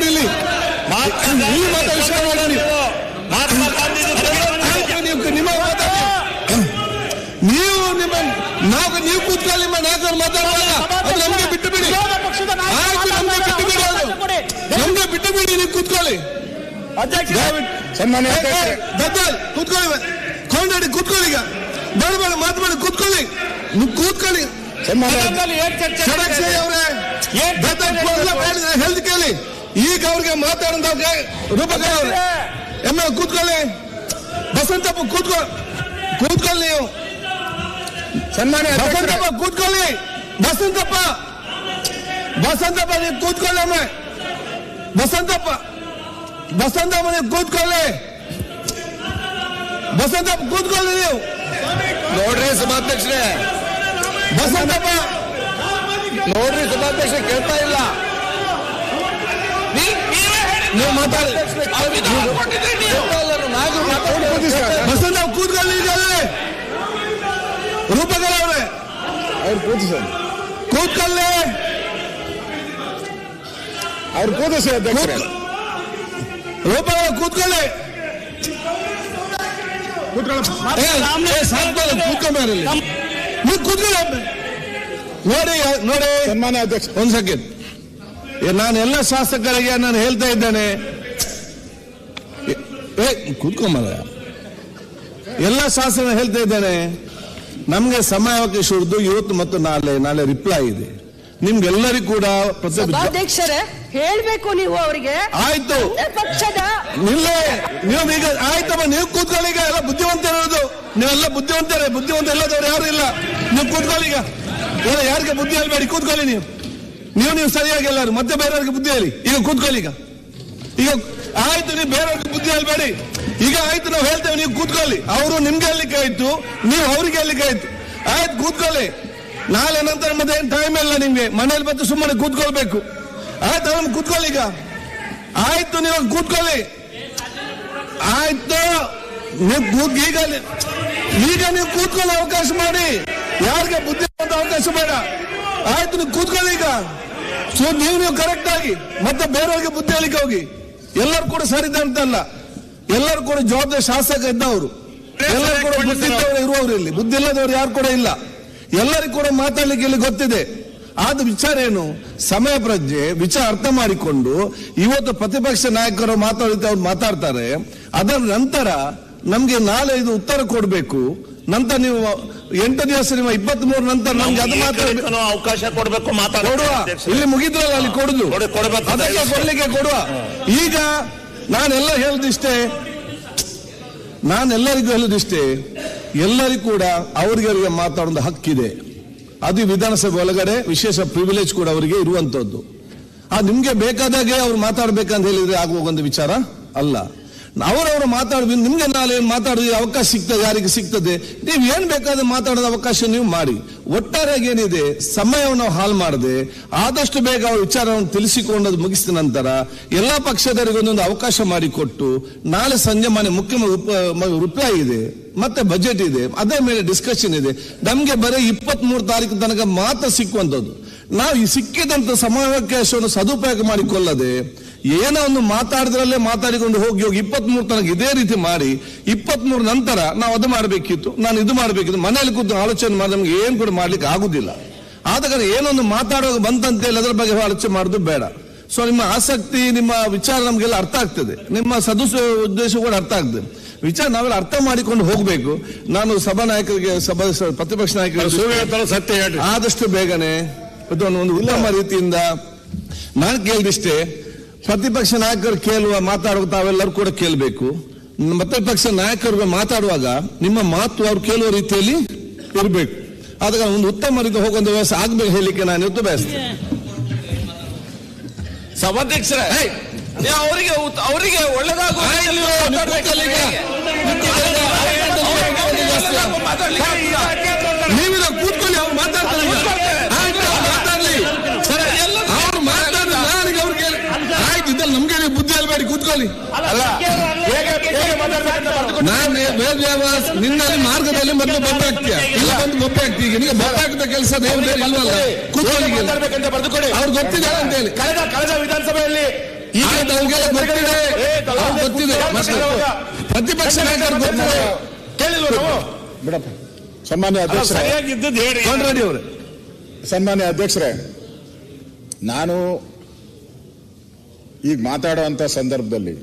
ನೋಡಿಲಿ ಇಲ್ಲಿ ಮಾತ್ರ ವಿಷಯ ನೋಡಿ ನಿಮ್ಮ ನೀವು ನಿಮ್ಮ ನಾವು ನೀವು ಕೂತ್ಕೊಳ್ಳಿ ನಿಮ್ಮ ನಾಯಕರು ಮಾತಾಡೋಲ್ಲ ಅದು ನಮ್ಗೆ ಬಿಟ್ಟು ಬಿಡಿ. ನಮ್ಗೆ ಬಿಟ್ಟು ಬಿಡಿ ಅದು. ನಮ್ಗೆ ಬಿಟ್ಟು ಬಿಡಿ ನೀವು ಕೂತ್ಕೊಳ್ಳಿ. ಸನ್ಮಾನ್ಯ ದದ್ದಲ್ ಕೂತ್ಕೊಳ್ಳಿ. ಕೊಂಡಾಡಿ ಕೂತ್ಕೊಳ್ಳಿ ಈಗ. ಬೇಡ ಬೇಡ ಮಾತಾಡಿ ಕೂತ್ಕೊಳ್ಳಿ. ನೀವು ಕೂತ್ಕೊಳ್ಳಿ. ಅವರೇ. ದತ್ತಲ್ ಈಗ ಅವ್ರಿಗೆ ಮಾತಾಡೋದವ್ರಿಗೆ ರೂಪಕ ಎಮ್ಮೆ ಕೂತ್ಕೊಳ್ಳಿ. ಬಸಂತಪ್ಪ ಕೂತ್ಕೊ ಕೂತ್ಕೊಳ್ಳಿ ನೀವು. ಸನ್ಮಾನ್ಯ ಬಸಂತಪ್ಪ ಕೂತ್ಕೊಳ್ಳಿ. ಬಸಂತಪ್ಪ! ಬಸಂತಪ್ಪ ನೀವು ಕೂತ್ಕೊಳ್ಳಿ ಅಮ್ಮ ಬಸಂತಪ್ಪ! ಬಸಂತಪ್ಪ ನೀವು ಕೂತ್ಕೊಳ್ಳಿ. ಬಸಂತಪ್ಪ ಕೂತ್ಕೊಳ್ಳಿ ನೀವು. ನೋಡ್ರಿ ಸಭಾಧ್ಯಕ್ಷರೇ. ಬಸಂತಪ್ಪ! ನೋಡ್ರಿ ಸಭಾಧ್ಯಕ್ಷ ಕೇಳ್ತಾ ಇಲ್ಲ. ನೀವು ಮಾತಾಡಿ ಬಸಂತಪ್ಪ ಕೂತ್ಕೊಳ್ಳಿ ಈಗ ಅಲ್ಲಿ. ರೂಪಕರ ಅವರೇ ಅವ್ರು ಕೂತು ಸರ್ ಕೂತ್ಕೊಳ್ಳಿ ಅವ್ರು ಕೂತು ಸರ್ ಅಧ್ಯಕ್ಷರೇ ರೂಪಕರ ಕೂತ್ಕೊಳ್ಳಿ ಏ, ಏ, ಸಾಕ್ಬೋದು, ಕೂತ್ಕೊಂಬೇಡಿ ಇಲ್ಲಿ. ನೀವು ಕೂತ್ಕೊಳ್ಳಿ ಒಮ್ಮೆ. ನೋಡಿ ನೋಡಿ ಸನ್ಮಾನ್ಯ ಅಧ್ಯಕ್ಷ ಒಂದ್ ಸೆಕೆಂಡ್ ನಾನು ಎಲ್ಲ ಶಾಸಕರಿಗೆ ನಾನು ಹೇಳ್ತಾ ಇದ್ದೇನೆ. ಕೂತ್ಕೊಂಬಲ್ಲ ಎಲ್ಲ ಶಾಸಕ ಹೇಳ್ತಾ ಇದ್ದೇನೆ. ನಮ್ಗೆ ಸಮಯಾವಕಾಶ ಉಳಿದು ಇವತ್ತು ಮತ್ತು ನಾಳೆ ನಾಳೆ ರಿಪ್ಲೈ ಇದೆ. ನಿಮ್ಗೆಲ್ಲರಿಗೂ ಕೂಡ ಅಧ್ಯಕ್ಷರೇ ಹೇಳ್ಬೇಕು ನೀವು ಅವರಿಗೆ. ಆಯ್ತು. ಪಕ್ಷದ ನಿಲ್ಲೇ. ನೀವು ಈಗ ಆಯ್ತಮ್ಮ ನೀವು ಕೂತ್ಕೊಳ್ಳಿ ಈಗ ಎಲ್ಲ ಬುದ್ಧಿವಂತರಿರೋದು ನೀವೆಲ್ಲ ಬುದ್ಧಿವಂತರೇ ಬುದ್ಧಿವಂತ ಇಲ್ಲದವ್ರು ಯಾರು ಇಲ್ಲ? ನೀವು ಕೂತ್ಕೊಳ್ಳಿ ಈಗ. ಎಲ್ಲ ಯಾರಿಗೆ ಬುದ್ಧಿ ಹೇಳ್ಬೇಡಿ ಕೂತ್ಕೊಳ್ಳಿ ನೀವು. ನೀವು ನೀವು ಸರಿಯಾಗಿ ಎಲ್ಲರೂ, ಮತ್ತೆ ಬೇರೆಯವ್ರಿಗೆ ಬುದ್ಧಿ ಹೇಳಿ. ಈಗ ಕೂತ್ಕೊಳ್ಳಿ ಈಗ. ಈಗ ಆಯ್ತು, ನೀವು ಬೇರೆಯವ್ರಿಗೆ ಬುದ್ಧಿ ಹೇಳ್ಬೇಡಿ. ಈಗ ಆಯ್ತು, ನಾವು ಹೇಳ್ತೇವೆ, ನೀವು ಕೂತ್ಕೊಳ್ಳಿ. ಅವರು ನಿಮ್ಗೆ ಹೇಳಲಿಕ್ಕೆ ಆಯ್ತು, ನೀವು ಅವ್ರಿಗೆ ಹೇಳಲಿಕ್ಕೆ ಆಯ್ತು. ಆಯ್ತು, ಕೂತ್ಕೊಳ್ಳಿ. ನಾಳೆ ನಂತರ ಮತ್ತೆ ಏನ್ ಟೈಮ್ ಇಲ್ಲ ನಿಮ್ಗೆ. ಮನೇಲಿ ಬಂದು ಸುಮ್ಮನೆ ಕೂತ್ಕೊಳ್ಬೇಕು. ಆಯ್ತು, ಅವ್ರನ್ನ ಕೂತ್ಕೊಳ್ಳಿ ಈಗ. ಆಯ್ತು, ನೀವು ಕೂತ್ಕೊಳ್ಳಿ. ಆಯ್ತು, ನೀವು ಈಗ ಈಗ ನೀವು ಕೂತ್ಕೊಳ್ಳೋ ಅವಕಾಶ ಮಾಡಿ. ಯಾರಿಗೆ ಬುದ್ಧಿ ಅವಕಾಶ ಬೇಡ. ಆಯ್ತು, ನೀವು ಕೂತ್ಕೊಳ್ಳಿ ಈಗ. ಸೊ ನೀವು ನೀವು ಕರೆಕ್ಟ್ ಆಗಿ. ಮತ್ತೆ ಬೇರೆಯವ್ರಿಗೆ ಬುದ್ಧಿ ಹೇಳಿಕೆ ಹೋಗಿ. ಎಲ್ಲರೂ ಕೂಡ ಸರಿದೆ ಅಂತಲ್ಲ. ಎಲ್ಲರೂ ಕೂಡ ಜವಾಬ್ದಾರಿ ಶಾಸಕ ಇದ್ದವರು. ಎಲ್ಲರೂ ಕೂಡ ಬುದ್ಧಿ ಇದ್ದವರು ಇರುವವರು ಇಲ್ಲಿ. ಬುದ್ಧಿ ಇಲ್ಲದವರು ಯಾರು ಕೂಡ ಇಲ್ಲ. ಎಲ್ಲರಿಗೂ ಕೂಡ ಮಾತಾಡ್ಲಿಕ್ಕೆ ಇಲ್ಲಿ ಗೊತ್ತಿದೆ. ಆದ ವಿಚಾರ ಏನು? ಸಮಯ ಪ್ರಜ್ಞೆ ವಿಚಾರ ಅರ್ಥ ಮಾಡಿಕೊಂಡು ಇವತ್ತು ಪ್ರತಿಪಕ್ಷ ನಾಯಕರು ಮಾತಾಡಿದ ಅವ್ರು ಮಾತಾಡ್ತಾರೆ. ಅದರ ನಂತರ ನಮ್ಗೆ ನಾಳೆ ಇದು ಉತ್ತರ ಕೊಡಬೇಕು. ನಂತರ ನೀವು ಎಂಟು ದಿವಸ ನಿಮ್ಮ ಇಪ್ಪತ್ತ್ ಮೂರು ನಂತರ ನಮ್ಗೆ ಅದು ಮಾತ್ರ ಅವಕಾಶ ಕೊಡಬೇಕು ಮಾತಾಡುವ ಇಲ್ಲಿ ಮುಗಿದ್ರಲ್ಲ ಅಲ್ಲಿ ಕೊಡುದು. ಅದಕ್ಕೆ ಕೊಡ್ಲಿಕ್ಕೆ ಕೊಡುವ. ಈಗ ನಾನೆಲ್ಲ ಹೇಳುದಿಷ್ಟೇ ನಾನೆಲ್ಲರಿಗೂ ಹೇಳುದಿಷ್ಟೇ ಎಲ್ಲರಿಗೂ ಕೂಡ ಅವ್ರಿಗೆ ಅವರಿಗೆ ಮಾತಾಡೋದು ಹಕ್ಕಿದೆ. ಅದು ವಿಧಾನಸಭೆ ಒಳಗಡೆ ವಿಶೇಷ ಪ್ರಿವಿಲೇಜ್ ಕೂಡ ಅವರಿಗೆ ಇರುವಂತದ್ದು. ಆ ನಿಮ್ಗೆ ಬೇಕಾದಾಗೆ ಅವ್ರು ಮಾತಾಡ್ಬೇಕಂತ ಹೇಳಿದ್ರೆ ಆಗುವ ಒಂದು ವಿಚಾರ ಅಲ್ಲ. ಅವರವರು ಮಾತಾಡ ನಿಮ್ಗೆ ನಾಳೆ ಮಾತಾಡೋದು, ಅವಕಾಶ ಸಿಗ್ತದೆ, ಯಾರಿಗೆ ಸಿಗ್ತದೆ? ನೀವು ಏನ್ ಬೇಕಾದ್ರೆ ಮಾತಾಡೋದ ಅವಕಾಶ ನೀವು ಮಾಡಿ. ಒಟ್ಟಾರೆಯಾಗಿ ಏನಿದೆ, ಸಮಯವನ್ನು ಹಾಲ್ ಮಾಡದೆ, ಆದಷ್ಟು ಬೇಗ ಅವರ ವಿಚಾರವನ್ನು ತಿಳಿಸಿಕೊಂಡದ್ದು ಮುಗಿಸಿದ ನಂತರ ಎಲ್ಲಾ ಪಕ್ಷದವರಿಗೆ ಒಂದೊಂದು ಅವಕಾಶ ಮಾಡಿಕೊಟ್ಟು ನಾಳೆ ಸಂಜೆ ಮನೆ ಮುಖ್ಯ ರಿಪ್ಲೈ ಇದೆ, ಮತ್ತೆ ಬಜೆಟ್ ಇದೆ, ಅದೇ ಮೇಲೆ ಡಿಸ್ಕಷನ್ ಇದೆ. ನಮ್ಗೆ ಬರೀ ಇಪ್ಪತ್ತ್ ಮೂರು ತಾರೀಕು ತನಕ ಮಾತ್ರ ಸಿಕ್ಕುವಂಥದ್ದು. ನಾವು ಈ ಸಿಕ್ಕಿದಂತ ಸಮಾವೇಶವನ್ನು ಸದುಪಯೋಗ ಮಾಡಿಕೊಳ್ಳದೆ ಏನೋ ಒಂದು ಮಾತಾಡಿದ್ರಲ್ಲೇ ಮಾತಾಡಿಕೊಂಡು ಹೋಗಿ ಹೋಗಿ ಇಪ್ಪತ್ತ್ ಮೂರು ತನಕ ಇದೇ ರೀತಿ ಮಾಡಿ ಇಪ್ಪತ್ತ್ ಮೂರು ನಂತರ ನಾವು ಅದು ಮಾಡಬೇಕಿತ್ತು ನಾನು ಇದು ಮಾಡಬೇಕಿತ್ತು ಮನೆಯಲ್ಲಿ ಕೂತು ಆಲೋಚನೆ ಮಾಡಿ ನಮ್ಗೆ ಏನು ಕೂಡ ಮಾಡ್ಲಿಕ್ಕೆ ಆಗುದಿಲ್ಲ. ಆದ ಕಾರಣ ಏನೊಂದು ಮಾತಾಡುವಾಗ ಬಂತಂತೇಳಿ ಅದರ ಬಗ್ಗೆ ಆಲೋಚನೆ ಮಾಡೋದು ಬೇಡ. ಸೊ ನಿಮ್ಮ ಆಸಕ್ತಿ ನಿಮ್ಮ ವಿಚಾರ ನಮಗೆಲ್ಲ ಅರ್ಥ ಆಗ್ತದೆ. ನಿಮ್ಮ ಸದಸ್ಯ ಉದ್ದೇಶ ಕೂಡ ಅರ್ಥ ಆಗ್ತದೆ. ವಿಚಾರ ನಾವೆಲ್ಲ ಅರ್ಥ ಮಾಡಿಕೊಂಡು ಹೋಗಬೇಕು. ನಾನು ಸಭಾ ನಾಯಕರಿಗೆ ಸಭಾ ಪ್ರತಿಪಕ್ಷ ನಾಯಕರಿಗೆ ಸತ್ಯ ಆದಷ್ಟು ಬೇಗನೆ ಒಂದು ಉತ್ತಮ ರೀತಿಯಿಂದ ನಾನು ಕೇಳಿದಿಷ್ಟೇ ಪ್ರತಿಪಕ್ಷ ನಾಯಕರು ಕೇಳುವ ಮಾತಾಡುವ ತಾವೆಲ್ಲರೂ ಕೂಡ ಕೇಳಬೇಕು. ಪ್ರತಿಪಕ್ಷ ನಾಯಕರು ಮಾತಾಡುವಾಗ ನಿಮ್ಮ ಮಾತು ಅವ್ರು ಕೇಳುವ ರೀತಿಯಲ್ಲಿ ಇರಬೇಕು. ಆದಾಗ ಒಂದು ಉತ್ತಮ ರೀತಿ ಹೋಗುವಂತ ವ್ಯವಸ್ಥೆ ಆಗ್ಬೇಕು ಹೇಳಲಿಕ್ಕೆ ನಾನು ಇವತ್ತು ಬಯಸ್ತೇನೆ. ಸಭಾಧ್ಯಕ್ಷರೇ ಅವರಿಗೆ ಅವರಿಗೆ ಒಳ್ಳೇದಾಗುವ ಮಾತಾಡ್ಲಿಕ್ಕೆ ಆಗ್ತದಾ? ನೀವಿಲ್ಲ ಕೂತ್ಕೊಳ್ಳಿ ಅವ್ರು ಮಾತಾಡ್ತಾರೆ ಈಗ. ಆಯ್ತು, ಅವ್ರು ಮಾತಾಡ್ಲಿ ಸರಿ ಅವ್ರು ಮಾತಾಡ್ಲಿ ನನಗೆ ಅವ್ರಿಗೆ ಹೇಳಿ. ಆಯ್ತು ಇದ್ದಲ್ಲಿ ನಮ್ಗೆ ನೀವು ಬುದ್ಧಿ ಹೇಳ್ಬೇಡಿ ಕೂತ್ಕೊಳ್ಳಿ ಅಲ್ಲ ಹೇಗೆ ನಾನು ವೇದವ್ಯಾಸ ನಿನ್ನಲ್ಲಿ ಮಾರ್ಗದಲ್ಲಿ ಮೊದಲು ಬೊಬ್ಬೆ ಹಾಕ್ತೀಯ? ಇಲ್ಲ ಬಂದು ಬೊಬ್ಬೆ ಹಾಕ್ತೀಯ ಈಗ ನಿಮಗೆ ಬೊಬ್ಬೆ ಹಾಕಿದ ಕೆಲಸ ಏನು ಬೇರೆ ಇಲ್ವಲ್ಲ? ಕೂತ್ಕೊಳ್ಳಿ ಅವ್ರು ಗೊತ್ತಿದೆ ಅಂತ ಹೇಳಿ. ಕಳೆದ ಕಳೆದ ವಿಧಾನಸಭೆಯಲ್ಲಿ ಈಗ ಅವ್ರಿಗೆಲ್ಲ ಗೊತ್ತಿದೆ. ಗೊತ್ತಿದೆ. ಪ್ರತಿಪಕ್ಷ ನಾಯಕರು ಗೊತ್ತಿದೆ. ಕೇಳಿಲ್ವ ನಾವು? ಬಿಡಪ್ಪ. ಸನ್ಮಾನ್ಯ ಅಧ್ಯಕ್ಷರೇ. ಹೇಳಿ. ಅವರೇ. ಸನ್ಮಾನ್ಯ ಅಧ್ಯಕ್ಷರೇ ನಾನು ಈಗ ಮಾತಾಡುವಂತ ಸಂದರ್ಭದಲ್ಲಿ